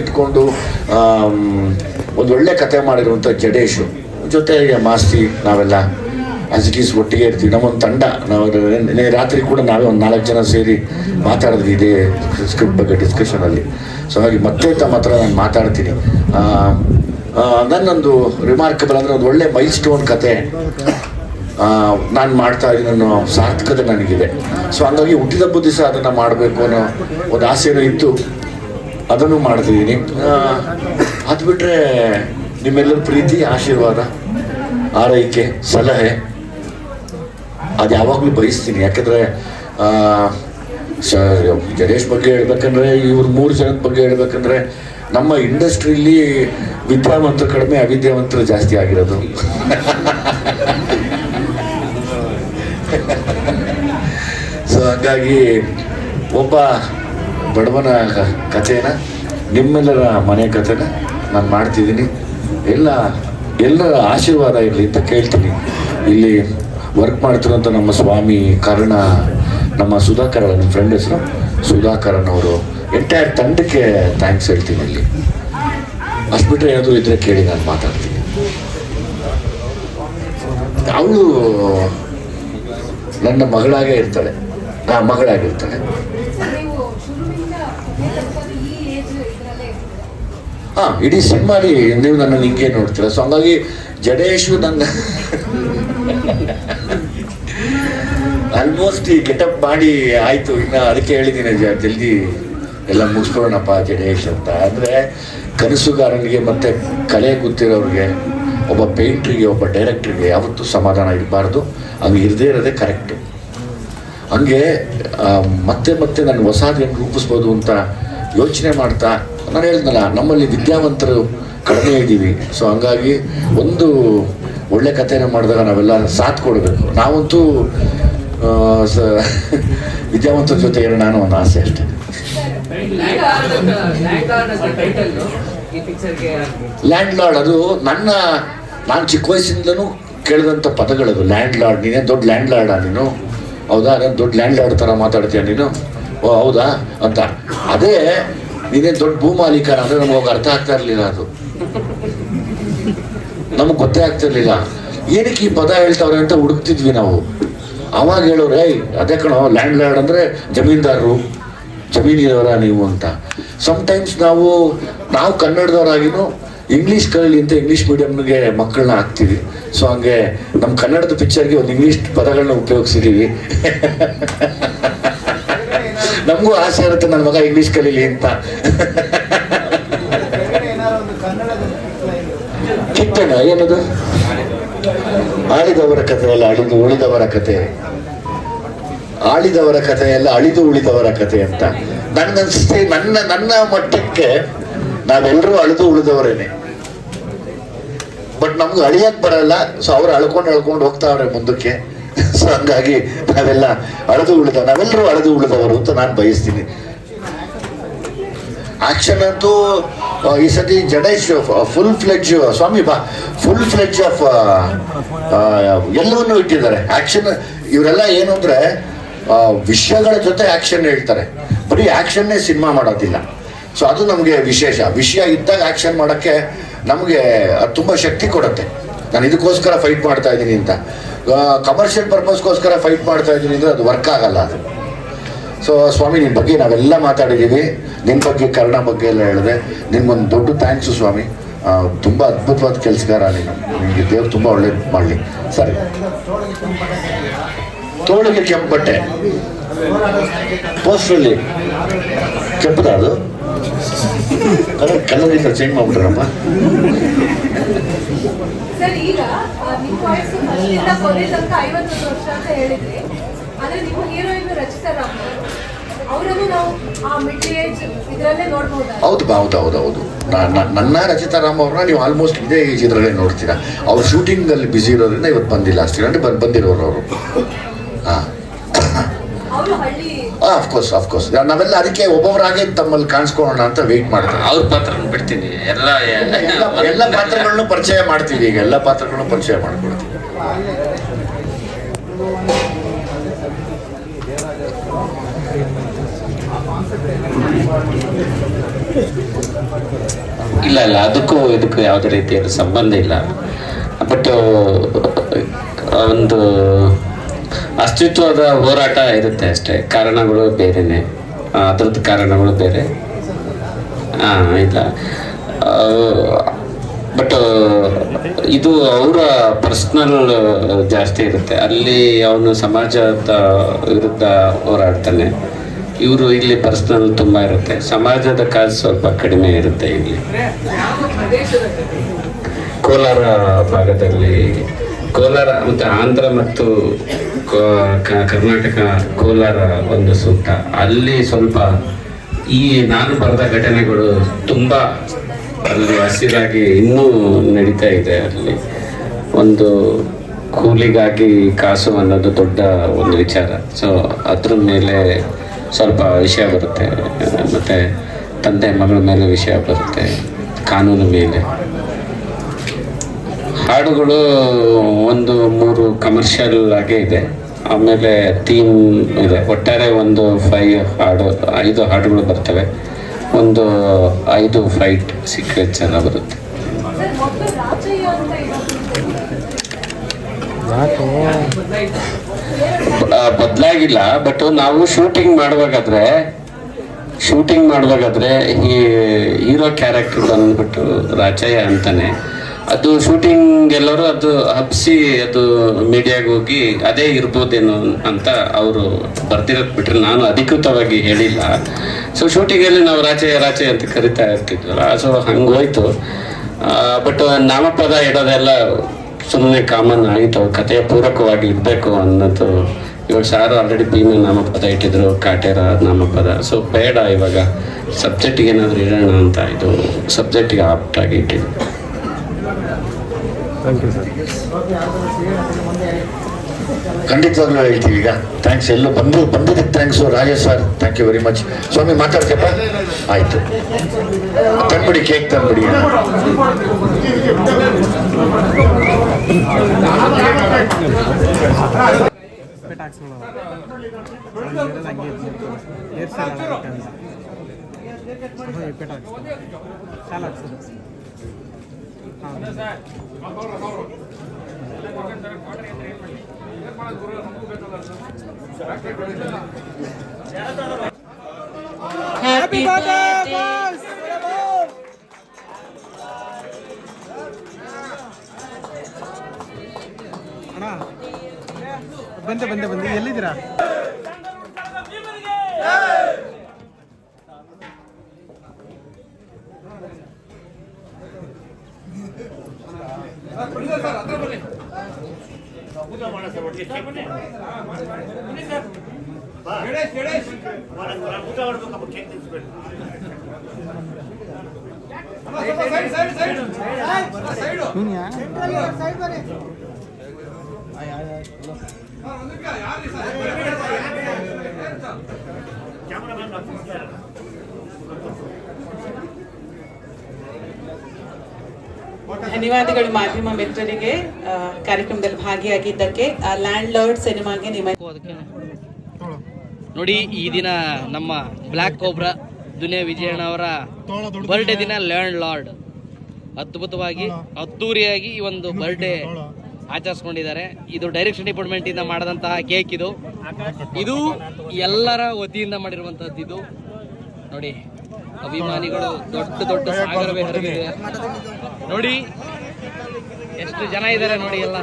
ಇಟ್ಕೊಂಡು ಒಂದು ಒಳ್ಳೆ ಕತೆ ಮಾಡಿರುವಂಥ ಜಡೇಶು. ಜೊತೆಗೆ ಮಾಸ್ತಿ, ನಾವೆಲ್ಲ ಅಜಿಕೀಸ್ ಒಟ್ಟಿಗೆ ಇರ್ತೀವಿ. ನಮ್ಮೊಂದು ತಂಡ. ನಾವು ರಾತ್ರಿ ಕೂಡ ನಾವೇ ಒಂದು ನಾಲ್ಕು ಜನ ಸೇರಿ ಮಾತಾಡಿದ್ವಿ ಇದೇ ಸ್ಕ್ರಿಪ್ಟ್ ಬಗ್ಗೆ ಡಿಸ್ಕಷನಲ್ಲಿ ಸೊ ಹಾಗಾಗಿ ಮತ್ತೆ ತಮ್ಮ ಹತ್ರ ನಾನು ಮಾತಾಡ್ತೀನಿ. ನನ್ನೊಂದು ರಿಮಾರ್ಕಬಲ್ ಅಂದರೆ ಒಂದು ಒಳ್ಳೆ ಮೈಲ್ ಸ್ಟೋನ್ ಕತೆ ನಾನು ಮಾಡ್ತಾ ಇದ್ದೀನಿ ಸಾರ್ಥಕತೆ ನನಗಿದೆ. ಸೊ ಹಂಗಾಗಿ ಹುಟ್ಟಿದಬ್ಬ ದಿವಸ ಅದನ್ನು ಮಾಡಬೇಕು ಅನ್ನೋ ಒಂದು ಆಸೆಯೂ ಇತ್ತು. ಅದನ್ನು ಮಾಡ್ತಿದ್ದೀನಿ. ಅದು ಬಿಟ್ಟರೆ ನಿಮ್ಮೆಲ್ಲರ ಪ್ರೀತಿ ಆಶೀರ್ವಾದ ಆರೈಕೆ ಸಲಹೆ ಅದು ಯಾವಾಗಲೂ ಬಯಸ್ತೀನಿ. ಯಾಕಂದರೆ ಜಡೇಶ್ ಬಗ್ಗೆ ಹೇಳ್ಬೇಕಂದ್ರೆ ಇವ್ರ ಮೂರು ಜನದ ಬಗ್ಗೆ ಹೇಳ್ಬೇಕಂದ್ರೆ ನಮ್ಮ ಇಂಡಸ್ಟ್ರಿಲಿ ವಿದ್ಯಾವಂತರು ಕಡಿಮೆ ಅವಿದ್ಯಾವಂತರು ಜಾಸ್ತಿ ಆಗಿರೋದು. ಸೊ ಹಾಗಾಗಿ ಒಬ್ಬ ಬಡವನ ಕಥೆನ, ನಿಮ್ಮೆಲ್ಲರ ಮನೆ ಕಥೆನ ನಾನು ಮಾಡ್ತಿದ್ದೀನಿ. ಎಲ್ಲ, ಎಲ್ಲರ ಆಶೀರ್ವಾದ ಇರಲಿ ಅಂತ ಕೇಳ್ತೀನಿ. ಇಲ್ಲಿ ವರ್ಕ್ ಮಾಡ್ತಿರೋಂಥ ನಮ್ಮ ಸ್ವಾಮಿ ಕರ್ಣ, ನಮ್ಮ ಸುಧಾಕರ್ ಫ್ರೆಂಡ್ ಹೆಸರು ಸುಧಾಕರನ್ ಅವರು ಎಂಟೈರ್ ತಂಡಕ್ಕೆ ಥ್ಯಾಂಕ್ಸ್ ಹೇಳ್ತೀನಿ ಇಲ್ಲಿ. ಅಷ್ಟು ಬಿಟ್ಟರೆ ಏನಾದರೂ ಇದ್ರೆ ಕೇಳಿ ನಾನು ಮಾತಾಡ್ತೀನಿ. ಅವಳು ನನ್ನ ಮಗಳಾಗೇ ಇರ್ತಾಳೆ. ಆ ಮಗಳಾಗಿರ್ತಾಳೆ ನೀವು ಶುರುವಿಂದ ತಲುಪೋದು ಈ ಏಜ್ ಇದರಲ್ಲೇ ಇರ್ತೀರಾ ಹಾ, ಇಡೀ ಸಿನಿಮಾಲಿ ನೀವು ನನ್ನ ಹಿಂಗೆ ನೋಡ್ತೀರ? ಸೊ ಹಂಗಾಗಿ ಜಡೇಶು ನನ್ನ ಆಲ್ಮೋಸ್ಟ್ ಈ ಗೆಟಪ್ ಮಾಡಿ ಆಯ್ತು. ಇನ್ನು ಅದಕ್ಕೆ ಹೇಳಿದ್ದೀನಿ ಜಲ್ದಿ ಎಲ್ಲ ಮುಗಿಸ್ಬಿಡೋಣಪ್ಪ ಜಡೇಶ್ ಅಂತ. ಅಂದರೆ ಕನಸುಗಾರನಿಗೆ ಮತ್ತೆ ಕಲೆ ಗೊತ್ತಿರೋರಿಗೆ, ಒಬ್ಬ ಪೇಂಟ್ರಿಗೆ ಒಬ್ಬ ಡೈರೆಕ್ಟ್ರಿಗೆ ಯಾವತ್ತೂ ಸಮಾಧಾನ ಇರಬಾರ್ದು ಹಂಗೆ ಇರದೇ ಇರೋದೇ ಕರೆಕ್ಟು ಹಂಗೆ ಮತ್ತೆ ಮತ್ತೆ ನಾನು ಹೆಂಗೆ ರೂಪಿಸ್ಬೋದು ಅಂತ ಯೋಚನೆ ಮಾಡ್ತಾ ನಾನು ಹೇಳಿದ್ನಲ್ಲ ನಮ್ಮಲ್ಲಿ ವಿದ್ಯಾವಂತರು ಕಡಿಮೆ ಇದ್ದೀವಿ. ಸೊ ಹಂಗಾಗಿ ಒಂದು ಒಳ್ಳೆ ಕಥೆನ ಮಾಡಿದಾಗ ನಾವೆಲ್ಲ ಸಾಥ್ ಕೊಡಬೇಕು. ನಾವಂತೂ ಸ, ವಿದ್ಯಾವಂತರ ಜೊತೆ ಇರೋಣ ಅನ್ನೋ ಒಂದು ಆಸೆ ಅಷ್ಟೇ. ಲ್ಯಾಂಡ್ ಲಾರ್ಡ್ ಅದು ನನ್ನ, ನಾನು ಚಿಕ್ಕ ವಯಸ್ಸಿಂದಲೂ ಕೇಳಿದಂಥ ಪದಗಳದು. ಲ್ಯಾಂಡ್ ಲಾರ್ಡ್ ನೀನೇ ದೊಡ್ಡ ಲ್ಯಾಂಡ್ ಲಾರ್ಡ ನೀನು? ಹೌದಾ? ನಾನು ದೊಡ್ಡ ಲ್ಯಾಂಡ್ ಲಾರ್ಡ್ ಥರ ಮಾತಾಡ್ತೀಯ ನೀನು? ಓ, ಹೌದಾ? ಅಂತ. ಅದೇ ನೀನೇನು ದೊಡ್ಡ ಭೂಮಾಲೀಕ ಅಂದರೆ ನಮಗೆ ಹೋಗಿ ಅರ್ಥ ಆಗ್ತಾ ಇರಲಿಲ್ಲ ಅದು. ನಮಗೆ ಗೊತ್ತೇ ಆಗ್ತಿರ್ಲಿಲ್ಲ ಏನಕ್ಕೆ ಈ ಪದ ಹೇಳ್ತಾವ್ರೆ ಅಂತ ಹುಡುಕ್ತಿದ್ವಿ ನಾವು. ಅವಾಗ ಹೇಳೋರು, ಏಯ್, ಅದೇ ಕಣೋ ಲ್ಯಾಂಡ್ ಲಾರ್ಡ್ ಅಂದರೆ ಜಮೀನ್ದಾರರು. ಜಮೀನಿದವರ ನೀವು ಅಂತ. ಸಮ್ಟೈಮ್ಸ್ ನಾವು ನಾವು ಕನ್ನಡದವರಾಗಿನೂ ಇಂಗ್ಲೀಷ್ ಕಲಿ ಅಂತ ಇಂಗ್ಲೀಷ್ ಮೀಡಿಯಮ್ಗೆ ಮಕ್ಕಳನ್ನ ಹಾಕ್ತೀವಿ. ಸೊ ಹಂಗೆ ನಮ್ಮ ಕನ್ನಡದ ಪಿಕ್ಚರ್ಗೆ ಒಂದು ಇಂಗ್ಲೀಷ್ ಪದಗಳನ್ನ ಉಪಯೋಗಿಸಿದೀವಿ. ನಮಗೂ ಆಸೆ ಇರುತ್ತೆ ನನ್ನ ಮಗ ಇಂಗ್ಲೀಷ್ ಕಲೀಲಿ ಅಂತ. ಕಿತ್ತನ ಏನದು? ಆಳಿದವರ ಕಥೆ ಎಲ್ಲ ಅಳಿದು ಉಳಿದವರ ಕಥೆ ಆಳಿದವರ ಕಥೆಯಲ್ಲ ಅಳಿದು ಉಳಿದವರ ಕಥೆ ಅಂತ. ನನ್ಗನ್ಸುತ್ತೆ ನನ್ನ ನನ್ನ ಮಟ್ಟಕ್ಕೆ ನಾವೆಲ್ಲರೂ ಅಳಿದು ಉಳಿದವರೇನೆ. ಬಟ್ ನಮ್ಗೆ ಅಳಿಯಕ್ ಬರಲ್ಲ. ಸೊ ಅವ್ರು ಅಳ್ಕೊಂಡು ಅಳ್ಕೊಂಡು ಹೋಗ್ತಾವ್ರೆ ಮುಂದಕ್ಕೆ. ಸೊ ಹಂಗಾಗಿ ನಾವೆಲ್ಲ ಅಳೆದು ಉಳಿದ ನಾವೆಲ್ಲರೂ ಅಳೆದು ಉಳಿದವರು ಅಂತ ನಾನು ಬಯಸ್ತೀನಿ. ಆಕ್ಷನ್ ಅಂತೂ ಈ ಸತಿ ಜಡೇಶ್ ಫುಲ್ ಫ್ಲೆಡ್ಜ್ ಸ್ವಾಮಿ ಬಾ ಫುಲ್ ಫ್ಲೆಡ್ಜ್ ಆಫ್ ಎಲ್ಲವನ್ನೂ ಇಟ್ಟಿದ್ದಾರೆ. ಆಕ್ಷನ್ ಇವರೆಲ್ಲ ಏನು ಅಂದ್ರೆ ವಿಷಯಗಳ ಜೊತೆ ಆಕ್ಷನ್ ಹೇಳ್ತಾರೆ. ಬರೀ ಆಕ್ಷನ್ನೇ ಸಿನಿಮಾ ಮಾಡೋದಿಲ್ಲ. ಸೊ ಅದು ನಮಗೆ ವಿಶೇಷ. ವಿಷಯ ಇದ್ದಾಗ ಆಕ್ಷನ್ ಮಾಡೋಕ್ಕೆ ನಮಗೆ ಅದು ತುಂಬ ಶಕ್ತಿ ಕೊಡುತ್ತೆ. ನಾನು ಇದಕ್ಕೋಸ್ಕರ ಫೈಟ್ ಮಾಡ್ತಾ ಇದ್ದೀನಿ ಅಂತ. ಕಮರ್ಷಿಯಲ್ ಪರ್ಪಸ್ಗೋಸ್ಕರ ಫೈಟ್ ಮಾಡ್ತಾ ಇದ್ದೀನಿ ಅಂದರೆ ಅದು ವರ್ಕ್ ಆಗಲ್ಲ ಅದು. ಸೊ ಸ್ವಾಮಿ ನಿನ್ನ ಬಗ್ಗೆ ನಾವೆಲ್ಲ ಮಾತಾಡಿದ್ದೀವಿ. ನಿನ್ನ ಬಗ್ಗೆ, ಕರ್ಣ ಬಗ್ಗೆ ಎಲ್ಲ ಹೇಳಿದೆ ನಿನ್ಗೊಂದು ದೊಡ್ಡ ಥ್ಯಾಂಕ್ಸು ಸ್ವಾಮಿ. ತುಂಬ ಅದ್ಭುತವಾದ ಕೆಲಸಗಾರ ನೀನು. ನಿಮಗೆ ದೇವ್ರು ತುಂಬ ಒಳ್ಳೇದು ಮಾಡಲಿ. ಸರಿ. ತೋಳಿಗೆ ಕೆಂಪು ಬಟ್ಟೆ. ಪೋಸ್ಟ್ರಲ್ಲಿ ಕೆಂಪದ ಅದು? ಕಲರ್ ಕಲರ್ ಇಲ್ಲ ಚೇಂಜ್ ಮಾಡ್ಬಿಟ್ರಮ್ಮ. ಸರ್ ಈಗ ನಿಮ್ಮ ವಯಸ್ಸು ಫಸ್ಟಿಂದ ಕೊನೆ ತನಕ ಐವತ್ತೊಂದು ವರ್ಷ ಅಂತ ಹೇಳಿದ್ರಿ ಆದ್ರೆ ನಿಮ್ಮ ಹೀರೋಯಿನ್ ರಚಿತಾ ರಾಮ್ ಅವರನ್ನು ನಾವು ಆ ಮಿಡ್ಲ್ ಏಜ್ ಇದರಲ್ಲೇ ನೋಡ್ಬೋದಾ? ಹೌದು ನನ್ನ ರಚಿತಾ ರಾಮ್ ಅವ್ರನ್ನ ನೀವು ಆಲ್ಮೋಸ್ಟ್ ಇದೇ ಏಜ್ ಇದರಲ್ಲೇ ನೋಡ್ತೀರಾ. ಅವ್ರು ಶೂಟಿಂಗಲ್ಲಿ ಬ್ಯುಸಿ ಇರೋದ್ರಿಂದ ಇವತ್ತು ಬಂದಿಲ್ಲ ಅಷ್ಟೇ. ಅಂದ್ರೆ ಬಂದು ಬಂದಿರೋರು ಅವರು. ಹಾಂ. ಅವರು ಹಳ್ಳಿ ಅಫ್ಕೋರ್ಸ್ ಅಫ್ಕೋರ್ಸ್ ನಾವೆಲ್ಲ ಅದಕ್ಕೆ ಒಬ್ಬೊಬ್ಬರಾಗೆ ತಮ್ಮಲ್ಲಿ ಕಾಣಿಸ್ಕೊಳ್ಳೋಣ ಅಂತ ವೆಯ್ಟ್ ಮಾಡ್ತಾರೆ ಅವ್ರ ಪಾತ್ರ ಬಿಡ್ತೀನಿ. ಎಲ್ಲ ಎಲ್ಲ ಪಾತ್ರಗಳನ್ನು ಪರಿಚಯ ಮಾಡ್ತೀವಿ ಈಗ. ಎಲ್ಲ ಪಾತ್ರಗಳನ್ನು ಪರಿಚಯ ಮಾಡ್ಕೊಡ್ತೀವಿ. ಇಲ್ಲ ಇಲ್ಲ. ಅದಕ್ಕೂ ಇದಕ್ಕೂ ಯಾವುದೇ ರೀತಿಯ ಸಂಬಂಧ ಇಲ್ಲ. ಬಟ್ ಒಂದು ಅಸ್ತಿತ್ವದ ಹೋರಾಟ ಇರುತ್ತೆ ಅಷ್ಟೇ. ಕಾರಣಗಳು ಬೇರೆನೆ. ಅದ್ರದ್ದು ಕಾರಣಗಳು ಬೇರೆ. ಹಾಂ ಇಲ್ಲ. ಬಟ್ ಇದು ಅವರ ಪರ್ಸ್ನಲ್ ಜಾಸ್ತಿ ಇರುತ್ತೆ. ಅಲ್ಲಿ ಅವನು ಸಮಾಜದ ವಿರುದ್ಧ ಹೋರಾಡ್ತಾನೆ. ಇವರು ಇಲ್ಲಿ ಪರ್ಸ್ನಲ್ ತುಂಬ ಇರುತ್ತೆ. ಸಮಾಜದ ಕಾಸು ಸ್ವಲ್ಪ ಕಡಿಮೆ ಇರುತ್ತೆ ಇಲ್ಲಿ. ಕೋಲಾರ ಭಾಗದಲ್ಲಿ ಕೋಲಾರ ಮತ್ತು ಆಂಧ್ರ ಮತ್ತು ಕರ್ನಾಟಕ ಕೋಲಾರ ಒಂದು ಸೂಕ್ತ ಅಲ್ಲಿ ಸ್ವಲ್ಪ ಈ ನಾನು ಬರೆದ ಘಟನೆಗಳು ತುಂಬ ಅಲ್ಲಿ ಹಸಿರಾಗಿ ಇನ್ನೂ ನಡೀತಾ ಇದೆ ಅಲ್ಲಿ. ಒಂದು ಕೂಲಿಗಾಗಿ ಕಾಸು ಅನ್ನೋದು ದೊಡ್ಡ ಒಂದು ವಿಚಾರ. ಸೊ ಅದ್ರ ಮೇಲೆ ಸ್ವಲ್ಪ ವಿಷಯ ಬರುತ್ತೆ. ಮತ್ತು ತಂದೆ ಮಗಳ ಮೇಲೆ ವಿಷಯ ಬರುತ್ತೆ. ಕಾನೂನು ಮೇಲೆ. ಹಾಡುಗಳು ಒಂದು ಮೂರು ಕಮರ್ಷಿಯಲ್ ಆಗೇ ಇದೆ. ಆಮೇಲೆ ಥೀಮ್ ಇದೆ. ಒಟ್ಟಾರೆ ಒಂದು ಫೈವ್ ಹಾಡು, ಐದು ಹಾಡುಗಳು ಬರ್ತವೆ. ಒಂದು ಐದು ಫೈಟ್ ಸೀಕ್ರೆಟ್ ಎಲ್ಲ ಬರುತ್ತೆ. ರಾಜಯ್ಯ ಬದಲಾಗಿಲ್ಲ ಬಟ್ ನಾವು ಶೂಟಿಂಗ್ ಮಾಡುವಾಗಾದ್ರೆ ಶೂಟಿಂಗ್ ಮಾಡಬೇಕಾದ್ರೆ ಈ ಹೀರೋ ಕ್ಯಾರೆಕ್ಟರ್ ಬಂದ್ಬಿಟ್ಟು ರಾಚಯ್ಯ ಅಂತಾನೆ ಅದು ಶೂಟಿಂಗ್ ಎಲ್ಲರೂ ಅದು ಹಬ್ಸಿ ಅದು ಮೀಡಿಯಾಗೆ ಹೋಗಿ ಅದೇ ಇರ್ಬೋದೇನೋ ಅಂತ ಅವರು ಬರ್ತಿರೋದು ಬಿಟ್ರೆ ನಾನು ಅಧಿಕೃತವಾಗಿ ಹೇಳಿಲ್ಲ. ಸೊ ಶೂಟಿಂಗಲ್ಲಿ ನಾವು ರಾಚೆ ರಾಚೆ ಅಂತ ಕರಿತಾ ಇರ್ತಿದ್ವಲ್ಲ ಸೊ ಹಂಗೆ ಹೋಯ್ತು. ಬಟ್ ನಾಮಪದ ಇಡೋದೆಲ್ಲ ಸುಮ್ಮನೆ ಕಾಮನ್ ಆಯಿತು, ಕಥೆಯ ಪೂರಕವಾಗಿ ಇರಬೇಕು ಅನ್ನೋದು. ಇವಾಗ ಸಾರು ಆಲ್ರೆಡಿ ಭೀಮ ನಾಮಪದ ಇಟ್ಟಿದ್ರು, ಕಾಟೇರ ನಾಮಪದ. ಸೊ ಬೇಡ ಇವಾಗ ಸಬ್ಜೆಕ್ಟ್ಗೆ ಏನಾದರೂ ಇಡೋಣ ಅಂತ ಇದು ಸಬ್ಜೆಕ್ಟಿಗೆ ಆಪ್ಟಾಗಿ ಇಟ್ಟಿದ್ದು ಖಂಡಿತವಾಗ್ಲೂ ಹೇಳ್ತೀವಿ ಈಗ. ಥ್ಯಾಂಕ್ಸ್ ಎಲ್ಲೂ ಬಂದು ಬಂದಿದ್ದಕ್ಕೆ thanks Rajesh sir thank you very much ಸ್ವಾಮಿ ಮಾತಾಡ್ತಪ್ಪ ಆಯಿತು. ತಂದ್ಬಿಡಿ ಕೇಕ್ ತಂದ್ಬಿಡಿ. ಹಾಕ್ಸ್ಕೊಳ್ಳೋದು birthday! ಅಣ್ಣ ಬಂದೆ ಬಂದೆ ಬಂದೆ ಎಲ್ಲಿದ್ದೀರಾ ನೀನ್ಯಾ? ಧನ್ಯವಾದಗಳು ಮಾಧ್ಯಮ ಮಿತ್ರರಿಗೆ ಕಾರ್ಯಕ್ರಮದಲ್ಲಿ ಭಾಗಿಯಾಗಿದ್ದಕ್ಕೆ ಲ್ಯಾಂಡ್ ಲಾರ್ಡ್ ಸಿನಿಮಾಗೆ ನಿಮ್ಮ ನೋಡಿ, ಈ ದಿನ ನಮ್ಮ ಬ್ಲ್ಯಾಕ್ ಕೋಬ್ರಾ ದುನಿಯಾ ವಿಜಯಣ್ಣ ಅವರ ಬರ್ಡೇ ದಿನ ಲ್ಯಾಂಡ್ ಲಾರ್ಡ್ ಅದ್ಭುತವಾಗಿ, ಅದ್ದೂರಿಯಾಗಿ ಈ ಒಂದು ಬರ್ಡೇ ಆಚರಿಸ್ಕೊಂಡಿದ್ದಾರೆ. ಇದು ಡೈರೆಕ್ಷನ್ ಡಿಪಾರ್ಟ್ಮೆಂಟ್ ಇಂದ ಮಾಡಿದಂತಹ ಕೇಕ್ ಇದು. ಇದು ಎಲ್ಲರ ವತಿಯಿಂದ ಮಾಡಿರುವಂತದ್ದು ಇದು. ನೋಡಿ, ಅಭಿಮಾನಿಗಳು ದೊಡ್ಡ ದೊಡ್ಡ ಸಾಗರವೇ ಹರಿದಿದೆ. ನೋಡಿ ಎಷ್ಟು ಜನ ಇದ್ದಾರೆ ನೋಡಿ ಎಲ್ಲ.